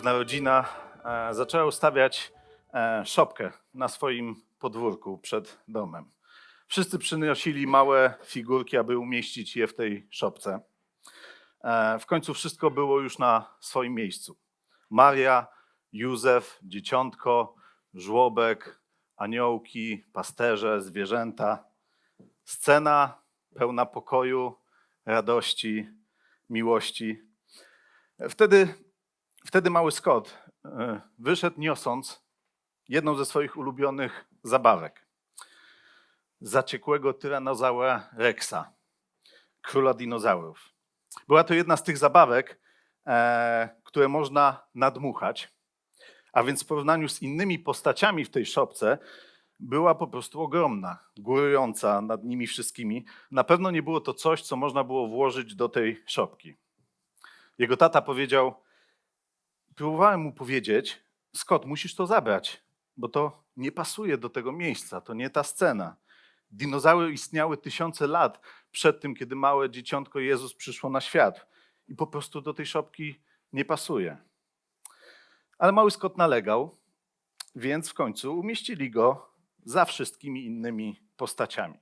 pewna rodzina e, zaczęła ustawiać e, szopkę na swoim podwórku przed domem. Wszyscy przynosili małe figurki, aby umieścić je w tej szopce. E, w końcu wszystko było już na swoim miejscu. Maria, Józef, dzieciątko, żłobek, aniołki, pasterze, zwierzęta. Scena pełna pokoju, radości, miłości. Wtedy, wtedy mały Scott e, wyszedł niosąc jedną ze swoich ulubionych zabawek. Zaciekłego tyranozaura Rexa, króla dinozaurów. Była to jedna z tych zabawek, e, które można nadmuchać, a więc w porównaniu z innymi postaciami w tej szopce była po prostu ogromna, górująca nad nimi wszystkimi. Na pewno nie było to coś, co można było włożyć do tej szopki. Jego tata powiedział: Próbowałem mu powiedzieć, Scott, musisz to zabrać, bo to nie pasuje do tego miejsca, to nie ta scena. Dinozaury istniały tysiące lat przed tym, kiedy małe dzieciątko Jezus przyszło na świat i po prostu do tej szopki nie pasuje. Ale mały Scott nalegał, więc w końcu umieścili go za wszystkimi innymi postaciami.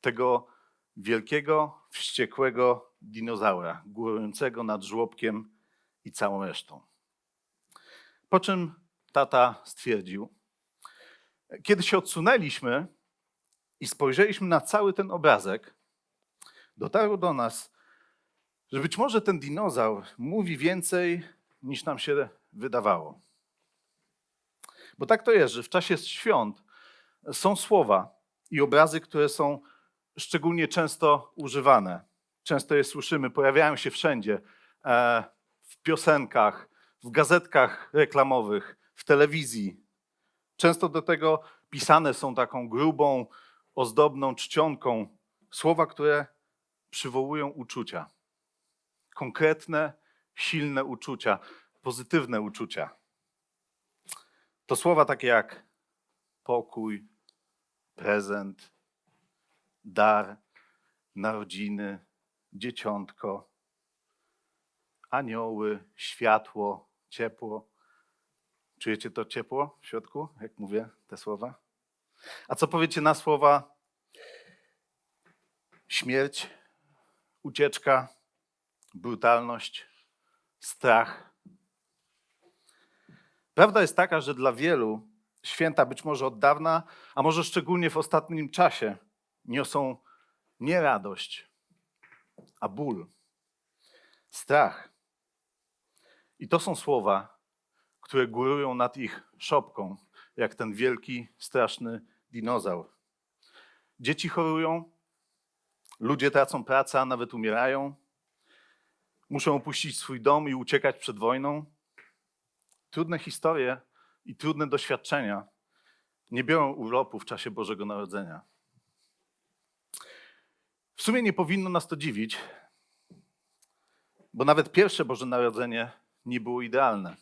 Tego wielkiego, wściekłego dinozaura, górującego nad żłobkiem i całą resztą. Po czym tata stwierdził, kiedy się odsunęliśmy i spojrzeliśmy na cały ten obrazek, dotarło do nas, że być może ten dinozaur mówi więcej niż nam się wydawało. Bo tak to jest, że w czasie świąt są słowa i obrazy, które są szczególnie często używane. Często je słyszymy, pojawiają się wszędzie e, w piosenkach, w gazetkach reklamowych, w telewizji. Często do tego pisane są taką grubą, ozdobną czcionką słowa, które przywołują uczucia. Konkretne, silne uczucia, pozytywne uczucia. To słowa takie jak pokój, prezent, dar, narodziny, dzieciątko, anioły, światło, ciepło. Czujecie to ciepło w środku, jak mówię te słowa? A co powiecie na słowa śmierć, ucieczka, brutalność, strach? Prawda jest taka, że dla wielu święta być może od dawna, a może szczególnie w ostatnim czasie niosą nie radość, a ból, strach. I to są słowa, które górują nad ich szopką, jak ten wielki, straszny dinozaur. Dzieci chorują, ludzie tracą pracę, a nawet umierają. Muszą opuścić swój dom i uciekać przed wojną. Trudne historie i trudne doświadczenia nie biorą urlopu w czasie Bożego Narodzenia. W sumie nie powinno nas to dziwić, bo nawet pierwsze Boże Narodzenie nie było idealne.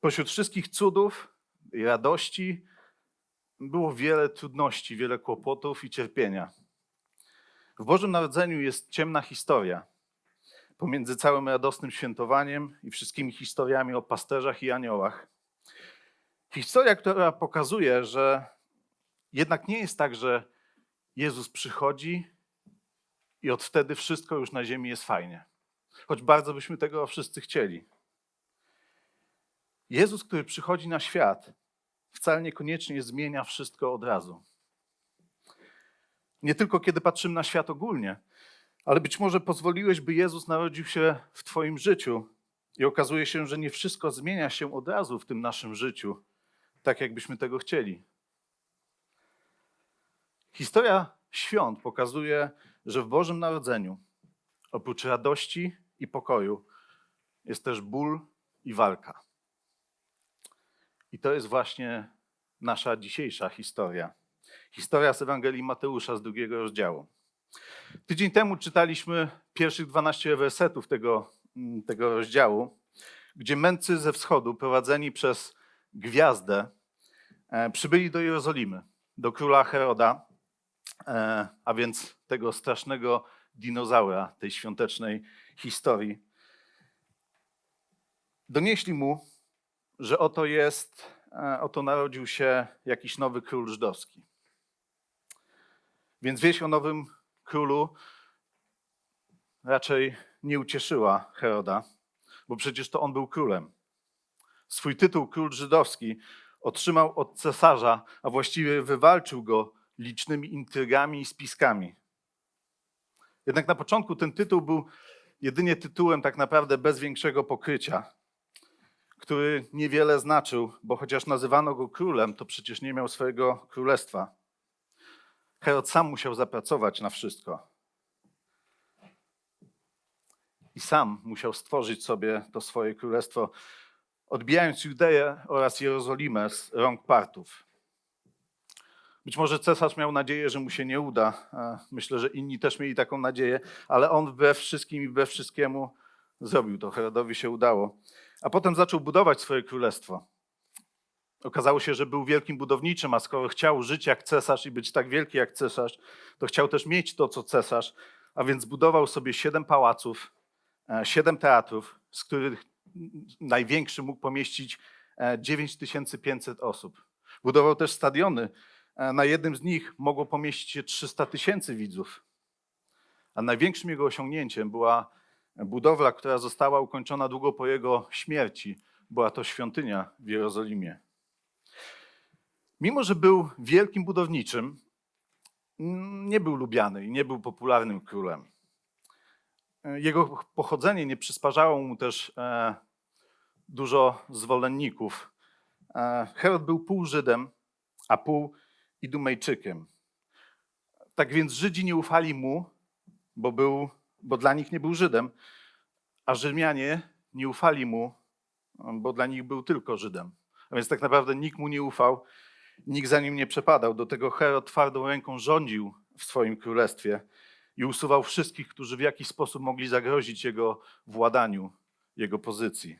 Pośród wszystkich cudów i radości było wiele trudności, wiele kłopotów i cierpienia. W Bożym Narodzeniu jest ciemna historia pomiędzy całym radosnym świętowaniem i wszystkimi historiami o pasterzach i aniołach. Historia, która pokazuje, że jednak nie jest tak, że Jezus przychodzi i od wtedy wszystko już na ziemi jest fajnie. Choć bardzo byśmy tego wszyscy chcieli. Jezus, który przychodzi na świat, wcale niekoniecznie zmienia wszystko od razu. Nie tylko kiedy patrzymy na świat ogólnie, ale być może pozwoliłeś, by Jezus narodził się w Twoim życiu i okazuje się, że nie wszystko zmienia się od razu w tym naszym życiu, tak jakbyśmy tego chcieli. Historia świąt pokazuje, że w Bożym Narodzeniu oprócz radości i pokoju jest też ból i walka. I to jest właśnie nasza dzisiejsza historia. Historia z Ewangelii Mateusza z drugiego rozdziału. Tydzień temu czytaliśmy pierwszych 12 wersetów tego, tego rozdziału, gdzie mędrcy ze wschodu, prowadzeni przez gwiazdę, e, przybyli do Jerozolimy, do króla Heroda, e, a więc tego strasznego dinozaura tej świątecznej historii. Donieśli mu, że oto jest, e, oto narodził się jakiś nowy król żydowski. Więc wieść o nowym królu raczej nie ucieszyła Heroda, bo przecież to on był królem. Swój tytuł król żydowski otrzymał od cesarza, a właściwie wywalczył go licznymi intrygami i spiskami. Jednak na początku ten tytuł był jedynie tytułem tak naprawdę bez większego pokrycia, który niewiele znaczył, bo chociaż nazywano go królem, to przecież nie miał swojego królestwa. Herod sam musiał zapracować na wszystko. I sam musiał stworzyć sobie to swoje królestwo, odbijając Judeję oraz Jerozolimę z rąk Partów. Być może cesarz miał nadzieję, że mu się nie uda. Myślę, że inni też mieli taką nadzieję, ale on wbrew wszystkim i wbrew wszystkiemu zrobił to. Herodowi się udało. A potem zaczął budować swoje królestwo. Okazało się, że był wielkim budowniczym, a skoro chciał żyć jak cesarz i być tak wielki jak cesarz, to chciał też mieć to, co cesarz, a więc budował sobie siedem pałaców, e, siedem teatrów, z których największy mógł pomieścić e, 9500 osób. Budował też stadiony. E, Na jednym z nich mogło pomieścić się 300 tysięcy widzów. A największym jego osiągnięciem była budowla, która została ukończona długo po jego śmierci. Była to świątynia w Jerozolimie. Mimo, że był wielkim budowniczym, nie był lubiany i nie był popularnym królem. E, Jego pochodzenie nie przysparzało mu też e, dużo zwolenników. Herod był pół Żydem, a pół Idumejczykiem. Tak więc Żydzi nie ufali mu, bo, był, bo dla nich nie był Żydem, a Rzymianie nie ufali mu, bo dla nich był tylko Żydem. A więc tak naprawdę nikt mu nie ufał, nikt za nim nie przepadał. Do tego Herod twardą ręką rządził w swoim królestwie i usuwał wszystkich, którzy w jakiś sposób mogli zagrozić jego władaniu, jego pozycji.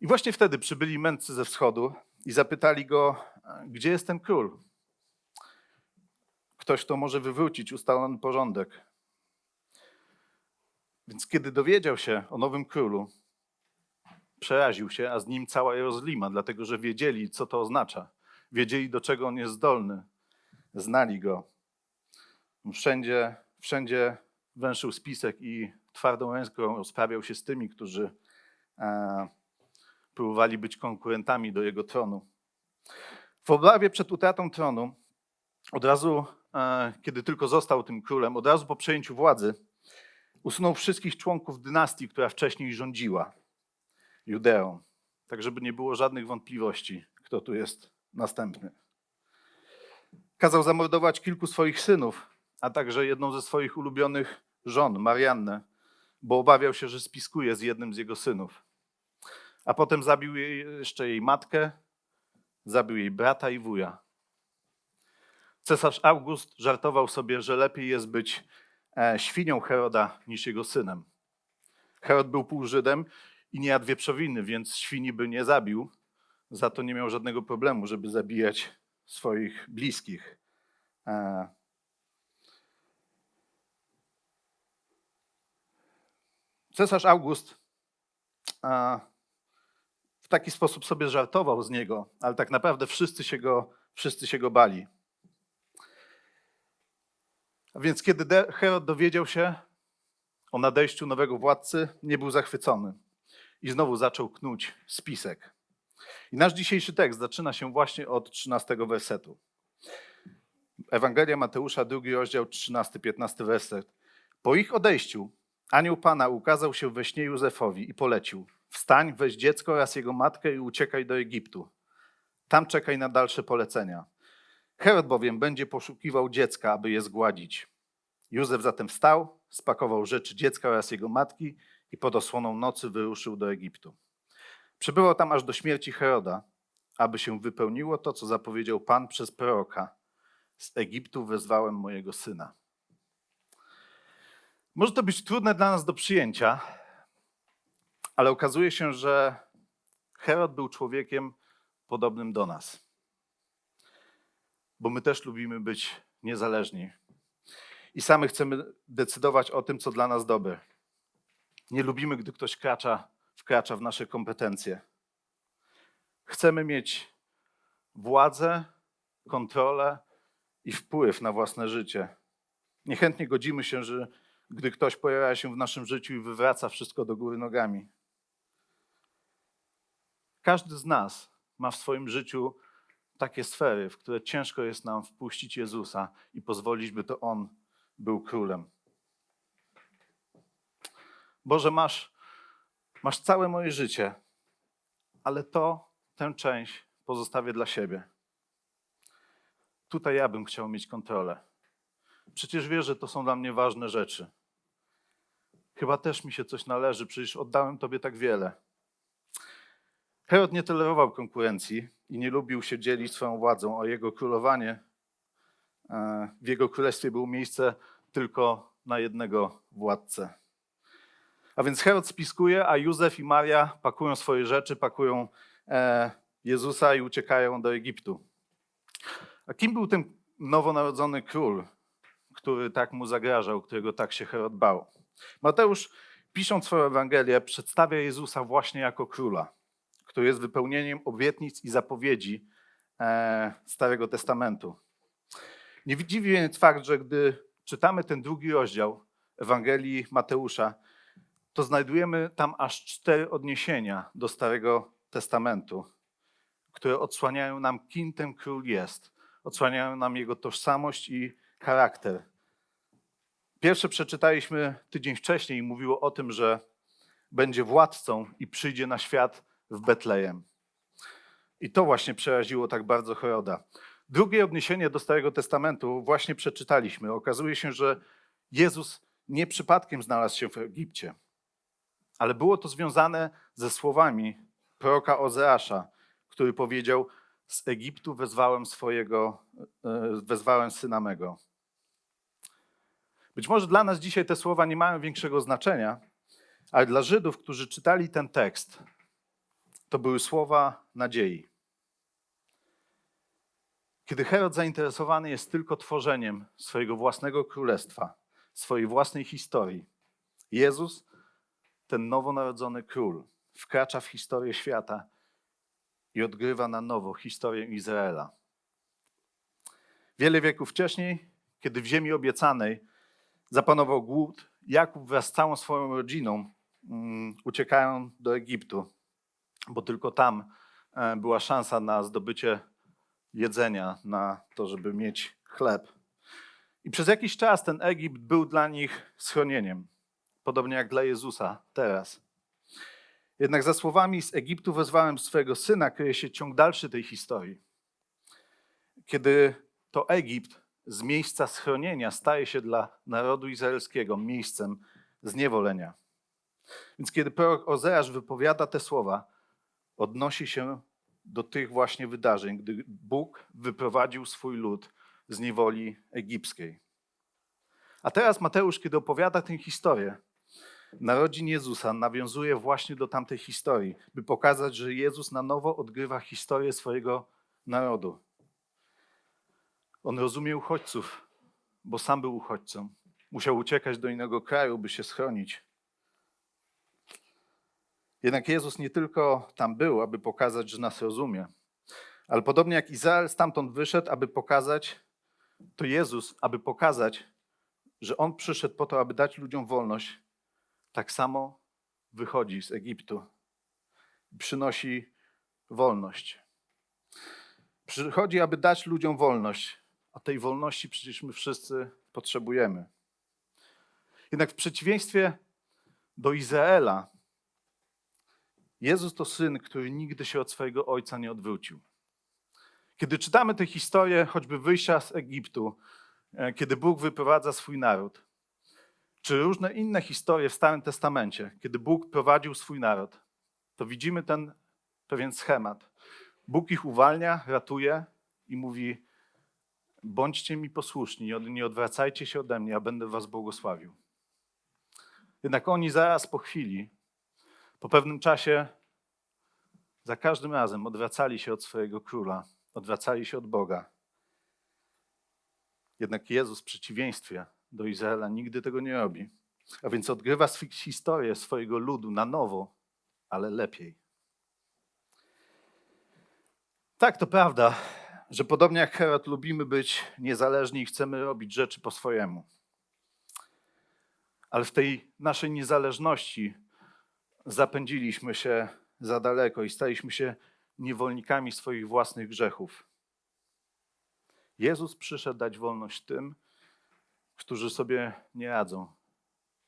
I właśnie wtedy przybyli mędrcy ze wschodu i zapytali go, gdzie jest ten król? Ktoś, kto może wywrócić ustalony porządek. Więc kiedy dowiedział się o nowym królu, przeraził się, a z nim cała Jerozolima, dlatego że wiedzieli, co to oznacza. Wiedzieli, do czego on jest zdolny. Znali go. Wszędzie, wszędzie węszył spisek i twardą ręką rozprawiał się z tymi, którzy e, próbowali być konkurentami do jego tronu. W obawie przed utratą tronu, od razu, e, kiedy tylko został tym królem, od razu po przejęciu władzy, usunął wszystkich członków dynastii, która wcześniej rządziła Judeą, tak żeby nie było żadnych wątpliwości, kto tu jest następny. Kazał zamordować kilku swoich synów, a także jedną ze swoich ulubionych żon, Mariannę, bo obawiał się, że spiskuje z jednym z jego synów. A potem zabił jej, jeszcze jej matkę, zabił jej brata i wuja. Cesarz August żartował sobie, że lepiej jest być e, świnią Heroda niż jego synem. Herod był pół Żydem i nie jadł wieprzowiny, więc świni by nie zabił. Za to nie miał żadnego problemu, żeby zabijać swoich bliskich. E, Cesarz August taki sposób sobie żartował z niego, ale tak naprawdę wszyscy się go, wszyscy się go bali. A więc kiedy Herod dowiedział się o nadejściu nowego władcy, nie był zachwycony i znowu zaczął knuć spisek. I nasz dzisiejszy tekst zaczyna się właśnie od 13 wersetu. Ewangelia Mateusza, drugi rozdział, 13-15 werset. Po ich odejściu anioł Pana ukazał się we śnie Józefowi i polecił. Wstań, weź dziecko oraz jego matkę i uciekaj do Egiptu. Tam czekaj na dalsze polecenia. Herod bowiem będzie poszukiwał dziecka, aby je zgładzić. Józef zatem wstał, spakował rzeczy dziecka oraz jego matki i pod osłoną nocy wyruszył do Egiptu. Przebywał tam aż do śmierci Heroda, aby się wypełniło to, co zapowiedział Pan przez proroka. Z Egiptu wezwałem mojego syna. Może to być trudne dla nas do przyjęcia, ale okazuje się, że Herod był człowiekiem podobnym do nas. Bo my też lubimy być niezależni i sami chcemy decydować o tym, co dla nas dobre. Nie lubimy, gdy ktoś kracza wkracza w nasze kompetencje. Chcemy mieć władzę, kontrolę i wpływ na własne życie. Niechętnie godzimy się, że gdy ktoś pojawia się w naszym życiu i wywraca wszystko do góry nogami. Każdy z nas ma w swoim życiu takie sfery, w które ciężko jest nam wpuścić Jezusa i pozwolić, by to On był królem. Boże, masz, masz całe moje życie, ale to, tę część pozostawię dla siebie. Tutaj ja bym chciał mieć kontrolę. Przecież wiesz, że to są dla mnie ważne rzeczy. Chyba też mi się coś należy, przecież oddałem Tobie tak wiele. Herod nie tolerował konkurencji i nie lubił się dzielić swoją władzą, a jego królowanie, e, w jego królestwie było miejsce tylko na jednego władcę. A więc Herod spiskuje, a Józef i Maria pakują swoje rzeczy, pakują e, Jezusa i uciekają do Egiptu. A kim był ten nowonarodzony król, który tak mu zagrażał, którego tak się Herod bał? Mateusz, pisząc swoją Ewangelię, przedstawia Jezusa właśnie jako króla, który jest wypełnieniem obietnic i zapowiedzi e, Starego Testamentu. Nie dziwi więc fakt, że gdy czytamy ten drugi rozdział Ewangelii Mateusza, to znajdujemy tam aż cztery odniesienia do Starego Testamentu, które odsłaniają nam, kim ten król jest, odsłaniają nam jego tożsamość i charakter. Pierwsze przeczytaliśmy tydzień wcześniej i mówiło o tym, że będzie władcą i przyjdzie na świat w Betlejem. I to właśnie przeraziło tak bardzo Heroda. Drugie odniesienie do Starego Testamentu właśnie przeczytaliśmy. Okazuje się, że Jezus nie przypadkiem znalazł się w Egipcie, ale było to związane ze słowami proroka Ozeasza, który powiedział: Z Egiptu wezwałem swojego, e, wezwałem syna mego. Być może dla nas dzisiaj te słowa nie mają większego znaczenia, ale dla Żydów, którzy czytali ten tekst, to były słowa nadziei. Kiedy Herod zainteresowany jest tylko tworzeniem swojego własnego królestwa, swojej własnej historii, Jezus, ten nowonarodzony król, wkracza w historię świata i odgrywa na nowo historię Izraela. Wiele wieków wcześniej, kiedy w ziemi obiecanej zapanował głód, Jakub wraz z całą swoją rodziną um, uciekają do Egiptu, bo tylko tam e, była szansa na zdobycie jedzenia, na to, żeby mieć chleb. I przez jakiś czas ten Egipt był dla nich schronieniem, podobnie jak dla Jezusa teraz. Jednak za słowami z Egiptu wezwałem swojego syna, kryje się ciąg dalszy tej historii. Kiedy to Egipt z miejsca schronienia staje się dla narodu izraelskiego miejscem zniewolenia. Więc kiedy prorok Ozeasz wypowiada te słowa, odnosi się do tych właśnie wydarzeń, gdy Bóg wyprowadził swój lud z niewoli egipskiej. A teraz Mateusz, kiedy opowiada tę historię, narodzin Jezusa nawiązuje właśnie do tamtej historii, by pokazać, że Jezus na nowo odgrywa historię swojego narodu. On rozumie uchodźców, bo sam był uchodźcą. Musiał uciekać do innego kraju, by się schronić. Jednak Jezus nie tylko tam był, aby pokazać, że nas rozumie, ale podobnie jak Izrael stamtąd wyszedł, aby pokazać, to Jezus, aby pokazać, że On przyszedł po to, aby dać ludziom wolność, tak samo wychodzi z Egiptu. Przynosi wolność. Przychodzi, aby dać ludziom wolność, a tej wolności przecież my wszyscy potrzebujemy. Jednak w przeciwieństwie do Izraela, Jezus to syn, który nigdy się od swojego ojca nie odwrócił. Kiedy czytamy tę historię, choćby wyjścia z Egiptu, e, kiedy Bóg wyprowadza swój naród, czy różne inne historie w Starym Testamencie, kiedy Bóg prowadził swój naród, to widzimy ten pewien schemat. Bóg ich uwalnia, ratuje i mówi: Bądźcie mi posłuszni, nie odwracajcie się ode mnie, a będę was błogosławił. Jednak oni zaraz po chwili po pewnym czasie za każdym razem odwracali się od swojego króla, odwracali się od Boga. Jednak Jezus w przeciwieństwie do Izraela nigdy tego nie robi. A więc odgrywa historię swojego ludu na nowo ale lepiej. Tak, to prawda, że podobnie jak Herod lubimy być niezależni i chcemy robić rzeczy po swojemu. Ale w tej naszej niezależności zapędziliśmy się za daleko i staliśmy się niewolnikami swoich własnych grzechów. Jezus przyszedł dać wolność tym, którzy sobie nie radzą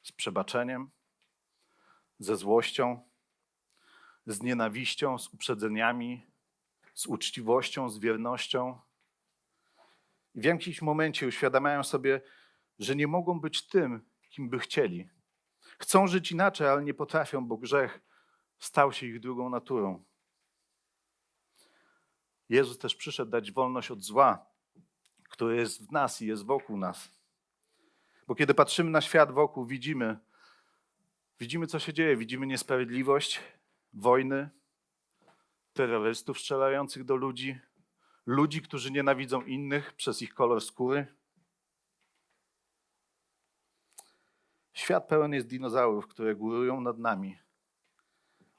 z przebaczeniem, ze złością, z nienawiścią, z uprzedzeniami, z uczciwością, z wiernością. I w jakimś momencie uświadamiają sobie, że nie mogą być tym, kim by chcieli. Chcą żyć inaczej, ale nie potrafią, bo grzech stał się ich drugą naturą. Jezus też przyszedł dać wolność od zła, które jest w nas i jest wokół nas. Bo kiedy patrzymy na świat wokół, widzimy, widzimy co się dzieje. Widzimy niesprawiedliwość, wojny, terrorystów strzelających do ludzi, ludzi, którzy nienawidzą innych przez ich kolor skóry. Świat pełen jest dinozaurów, które górują nad nami,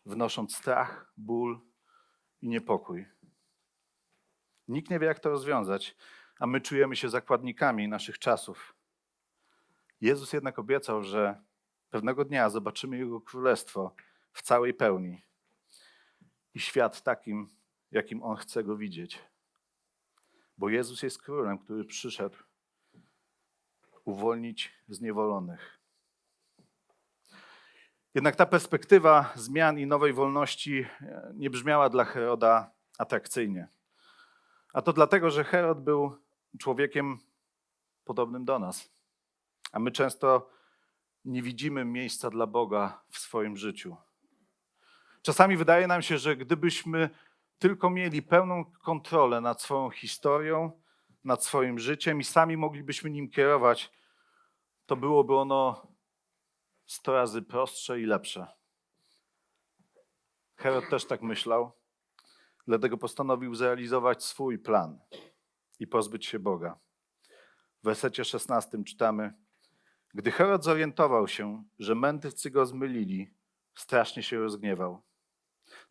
wnosząc strach, ból i niepokój. Nikt nie wie, jak to rozwiązać, a my czujemy się zakładnikami naszych czasów. Jezus jednak obiecał, że pewnego dnia zobaczymy Jego królestwo w całej pełni i świat takim, jakim On chce go widzieć. Bo Jezus jest królem, który przyszedł uwolnić zniewolonych. Jednak ta perspektywa zmian i nowej wolności e, nie brzmiała dla Heroda atrakcyjnie. A to dlatego, że Herod był człowiekiem podobnym do nas. A my często nie widzimy miejsca dla Boga w swoim życiu. Czasami wydaje nam się, że gdybyśmy tylko mieli pełną kontrolę nad swoją historią, nad swoim życiem i sami moglibyśmy nim kierować, to byłoby ono sto razy prostsze i lepsze. Herod też tak myślał, dlatego postanowił zrealizować swój plan i pozbyć się Boga. W wersecie 16 czytamy: Gdy Herod zorientował się, że mędrcy go zmylili, strasznie się rozgniewał.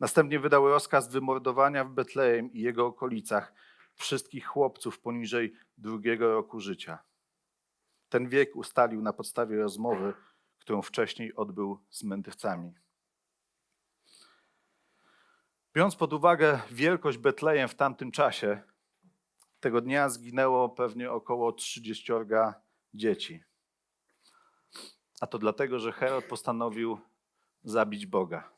Następnie wydał rozkaz wymordowania w Betlejem i jego okolicach wszystkich chłopców poniżej drugiego roku życia. Ten wiek ustalił na podstawie rozmowy, którą wcześniej odbył z mędrcami. Biorąc pod uwagę wielkość Betlejem w tamtym czasie, tego dnia zginęło pewnie około 30 dzieci. A to dlatego, że Herod postanowił zabić Boga.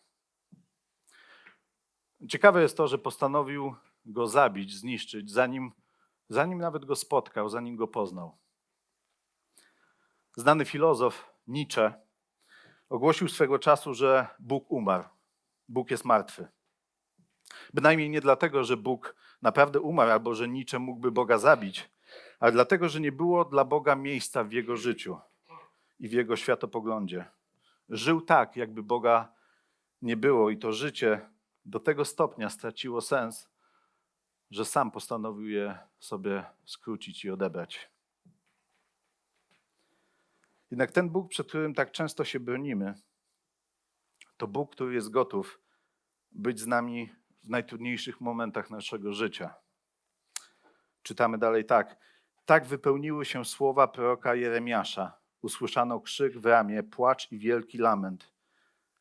Ciekawe jest to, że postanowił go zabić, zniszczyć, zanim, zanim nawet go spotkał, zanim go poznał. Znany filozof Nietzsche ogłosił swego czasu, że Bóg umarł. Bóg jest martwy. Bynajmniej nie dlatego, że Bóg naprawdę umarł albo że Nietzsche mógłby Boga zabić, ale dlatego, że nie było dla Boga miejsca w jego życiu i w jego światopoglądzie. Żył tak, jakby Boga nie było, i to życie do tego stopnia straciło sens, że sam postanowił je sobie skrócić i odebrać. Jednak ten Bóg, przed którym tak często się bronimy, to Bóg, który jest gotów być z nami w najtrudniejszych momentach naszego życia. Czytamy dalej tak. Tak wypełniły się słowa proroka Jeremiasza. Usłyszano krzyk w ramię, płacz i wielki lament.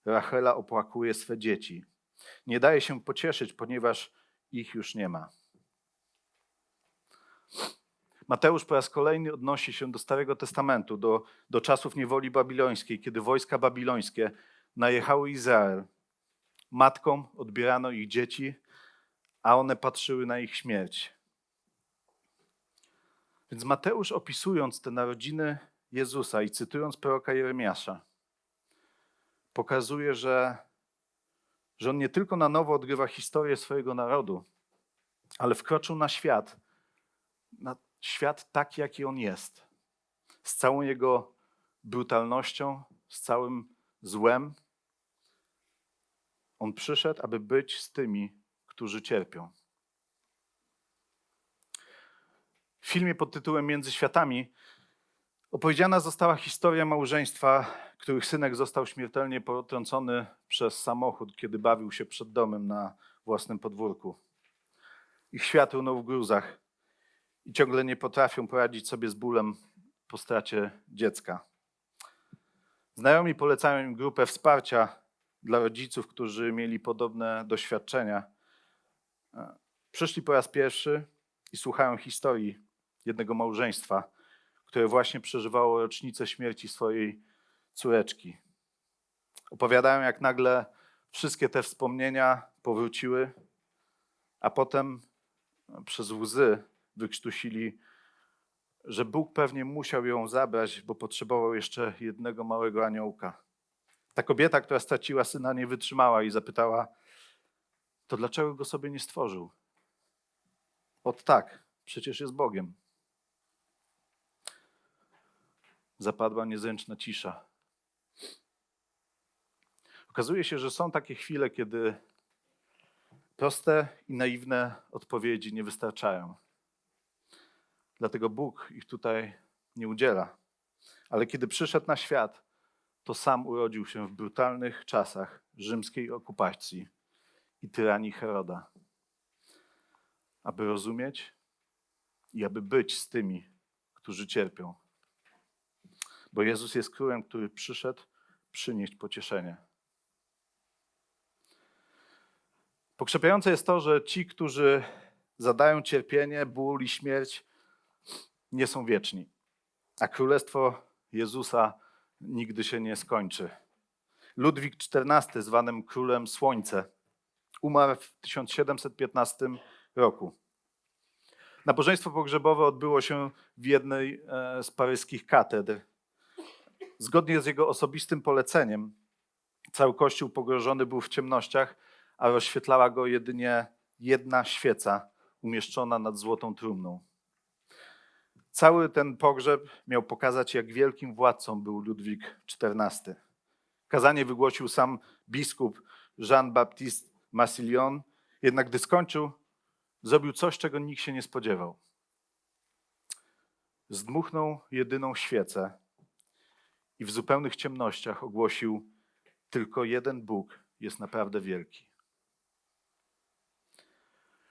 Rachela opłakuje swe dzieci. Nie daje się pocieszyć, ponieważ ich już nie ma. Mateusz po raz kolejny odnosi się do Starego Testamentu, do, do czasów niewoli babilońskiej, kiedy wojska babilońskie najechały Izrael. Matkom odbierano ich dzieci, a one patrzyły na ich śmierć. Więc Mateusz opisując te narodziny Jezusa i cytując proroka Jeremiasza, pokazuje, że, że on nie tylko na nowo odgrywa historię swojego narodu, ale wkroczył na świat, na świat taki, jaki on jest. Z całą jego brutalnością, z całym złem. On przyszedł, aby być z tymi, którzy cierpią. W filmie pod tytułem Między Światami Opowiedziana została historia małżeństwa, których synek został śmiertelnie potrącony przez samochód, kiedy bawił się przed domem na własnym podwórku. Ich świat runął w gruzach i ciągle nie potrafią poradzić sobie z bólem po stracie dziecka. Znajomi polecają im grupę wsparcia dla rodziców, którzy mieli podobne doświadczenia. E, Przyszli po raz pierwszy i słuchają historii jednego małżeństwa, które właśnie przeżywało rocznicę śmierci swojej córeczki. Opowiadają, jak nagle wszystkie te wspomnienia powróciły, a potem przez łzy wykrztusili, że Bóg pewnie musiał ją zabrać, bo potrzebował jeszcze jednego małego aniołka. Ta kobieta, która straciła syna, nie wytrzymała i zapytała: To dlaczego go sobie nie stworzył? Ot tak, przecież jest Bogiem. Zapadła niezręczna cisza. Okazuje się, że są takie chwile, kiedy proste i naiwne odpowiedzi nie wystarczają. Dlatego Bóg ich tutaj nie udziela. Ale kiedy przyszedł na świat, to sam urodził się w brutalnych czasach rzymskiej okupacji i tyranii Heroda, aby rozumieć i aby być z tymi, którzy cierpią. Bo Jezus jest królem, który przyszedł przynieść pocieszenie. Pokrzepiające jest to, że ci, którzy zadają cierpienie, ból i śmierć, nie są wieczni. A królestwo Jezusa nigdy się nie skończy. Ludwik XIV, zwanym królem Słońce, umarł w 1715 roku. Nabożeństwo pogrzebowe odbyło się w jednej e, z paryskich katedr. Zgodnie z jego osobistym poleceniem, cały kościół pogrążony był w ciemnościach, a rozświetlała go jedynie jedna świeca umieszczona nad złotą trumną. Cały ten pogrzeb miał pokazać, jak wielkim władcą był Ludwik XIV. Kazanie wygłosił sam biskup Jean-Baptiste Massillon, jednak gdy skończył, zrobił coś, czego nikt się nie spodziewał. Zdmuchnął jedyną świecę i w zupełnych ciemnościach ogłosił: Tylko jeden Bóg jest naprawdę wielki.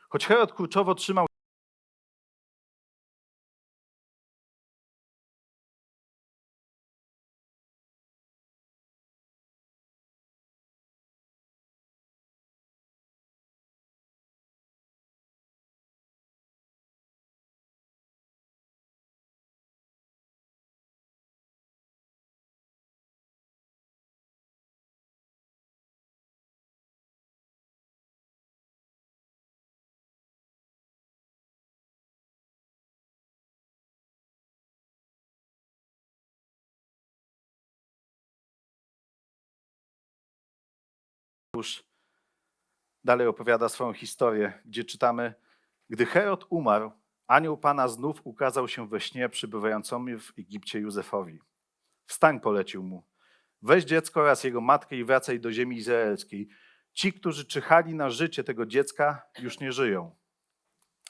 Choć Herod kurczowo trzymał Mateusz dalej opowiada swoją historię, gdzie czytamy: Gdy Herod umarł, anioł Pana znów ukazał się we śnie przybywającemu w Egipcie Józefowi. Wstań, polecił mu. Weź dziecko oraz jego matkę i wracaj do ziemi izraelskiej. Ci, którzy czyhali na życie tego dziecka, już nie żyją.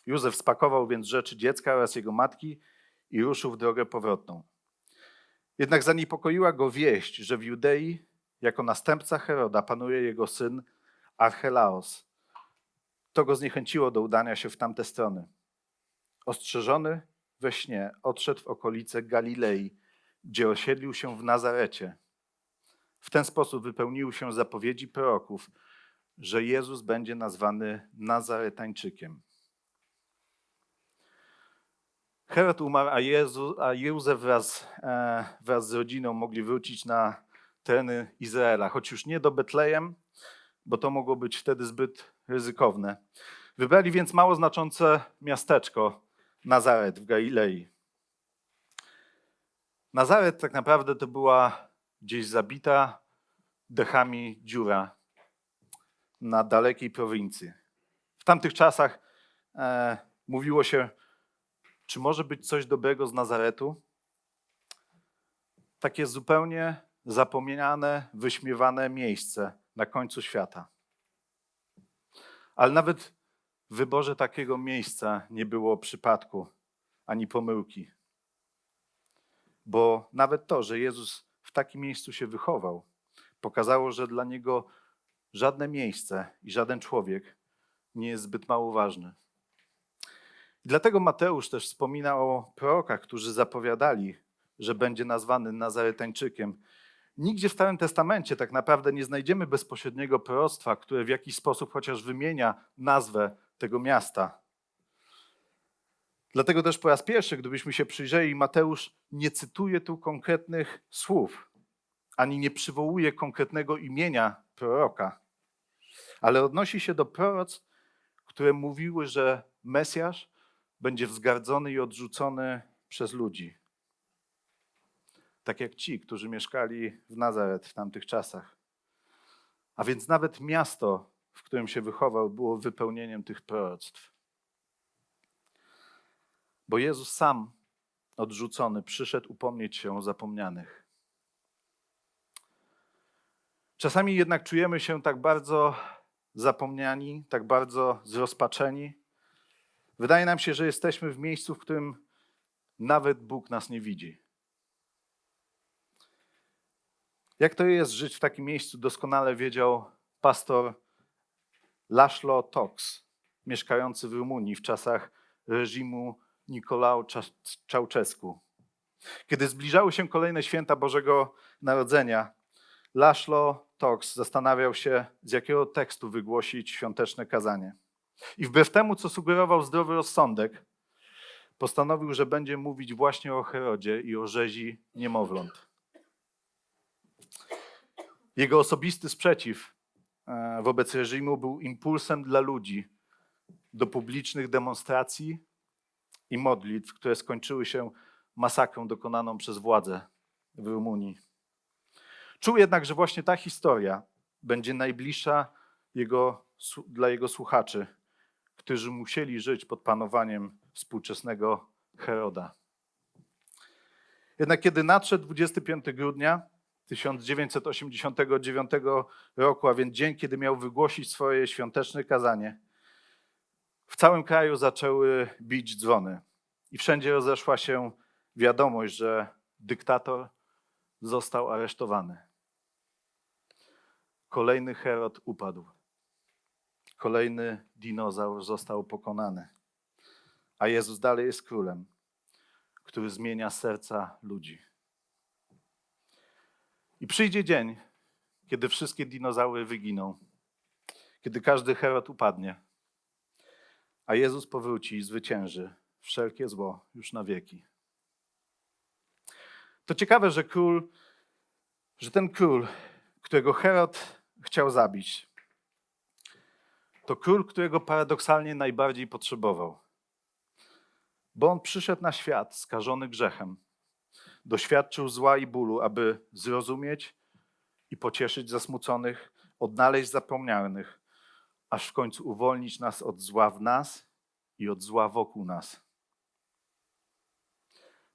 Józef spakował więc rzeczy dziecka oraz jego matki i ruszył w drogę powrotną. Jednak zaniepokoiła go wieść, że w Judei jako następca Heroda panuje jego syn Archelaos. To go zniechęciło do udania się w tamte strony. Ostrzeżony we śnie odszedł w okolice Galilei, gdzie osiedlił się w Nazarecie. W ten sposób wypełniły się zapowiedzi proroków, że Jezus będzie nazwany Nazaretańczykiem. Herod umarł, a, Jezu, a Józef wraz, e, wraz z rodziną mogli wrócić na tereny Izraela, choć już nie do Betlejem, bo to mogło być wtedy zbyt ryzykowne. Wybrali więc mało znaczące miasteczko Nazaret w Galilei. Nazaret tak naprawdę to była gdzieś zabita dechami dziura na dalekiej prowincji. W tamtych czasach e, mówiło się, czy może być coś dobrego z Nazaretu? Takie zupełnie zapomniane, wyśmiewane miejsce na końcu świata. Ale nawet w wyborze takiego miejsca nie było przypadku ani pomyłki. Bo nawet to, że Jezus w takim miejscu się wychował, pokazało, że dla niego żadne miejsce i żaden człowiek nie jest zbyt mało ważny. I dlatego Mateusz też wspomina o prorokach, którzy zapowiadali, że będzie nazwany Nazaretańczykiem. Nigdzie w Starym Testamencie tak naprawdę nie znajdziemy bezpośredniego proroctwa, które w jakiś sposób chociaż wymienia nazwę tego miasta. Dlatego też po raz pierwszy, gdybyśmy się przyjrzeli, Mateusz nie cytuje tu konkretnych słów, ani nie przywołuje konkretnego imienia proroka, ale odnosi się do proroc, które mówiły, że Mesjasz będzie wzgardzony i odrzucony przez ludzi. Tak jak ci, którzy mieszkali w Nazaret w tamtych czasach. A więc nawet miasto, w którym się wychował, było wypełnieniem tych proroctw. Bo Jezus sam, odrzucony, przyszedł upomnieć się o zapomnianych. Czasami jednak czujemy się tak bardzo zapomniani, tak bardzo zrozpaczeni. Wydaje nam się, że jesteśmy w miejscu, w którym nawet Bóg nas nie widzi. Jak to jest żyć w takim miejscu, doskonale wiedział pastor Laszlo Tox, mieszkający w Rumunii w czasach reżimu Nikolao Czałczesku. Kiedy zbliżały się kolejne święta Bożego Narodzenia, Laszlo Tox zastanawiał się, z jakiego tekstu wygłosić świąteczne kazanie. I wbrew temu, co sugerował zdrowy rozsądek, postanowił, że będzie mówić właśnie o Herodzie i o rzezi niemowląt. Jego osobisty sprzeciw e, wobec reżimu był impulsem dla ludzi do publicznych demonstracji i modlitw, które skończyły się masakrą dokonaną przez władze w Rumunii. Czuł jednak, że właśnie ta historia będzie najbliższa jego, dla jego słuchaczy, którzy musieli żyć pod panowaniem współczesnego Heroda. Jednak kiedy nadszedł 25 grudnia 1989 roku, a więc dzień, kiedy miał wygłosić swoje świąteczne kazanie, w całym kraju zaczęły bić dzwony i wszędzie rozeszła się wiadomość, że dyktator został aresztowany. Kolejny Herod upadł. Kolejny dinozaur został pokonany. A Jezus dalej jest królem, który zmienia serca ludzi. I przyjdzie dzień, kiedy wszystkie dinozaury wyginą, kiedy każdy Herod upadnie, a Jezus powróci i zwycięży wszelkie zło już na wieki. To ciekawe, że król, że ten król, którego Herod chciał zabić, to król, którego paradoksalnie najbardziej potrzebował. Bo on przyszedł na świat skażony grzechem, doświadczył zła i bólu, aby zrozumieć i pocieszyć zasmuconych, odnaleźć zapomnianych, aż w końcu uwolnić nas od zła w nas i od zła wokół nas.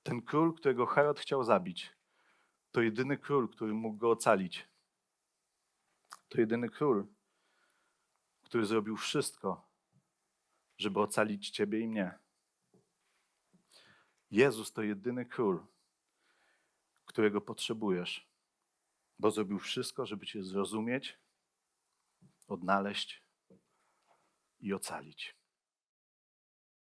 Ten król, którego Herod chciał zabić, to jedyny król, który mógł go ocalić. To jedyny król, który zrobił wszystko, żeby ocalić Ciebie i mnie. Jezus to jedyny król, którego potrzebujesz, bo zrobił wszystko, żeby Cię zrozumieć, odnaleźć i ocalić.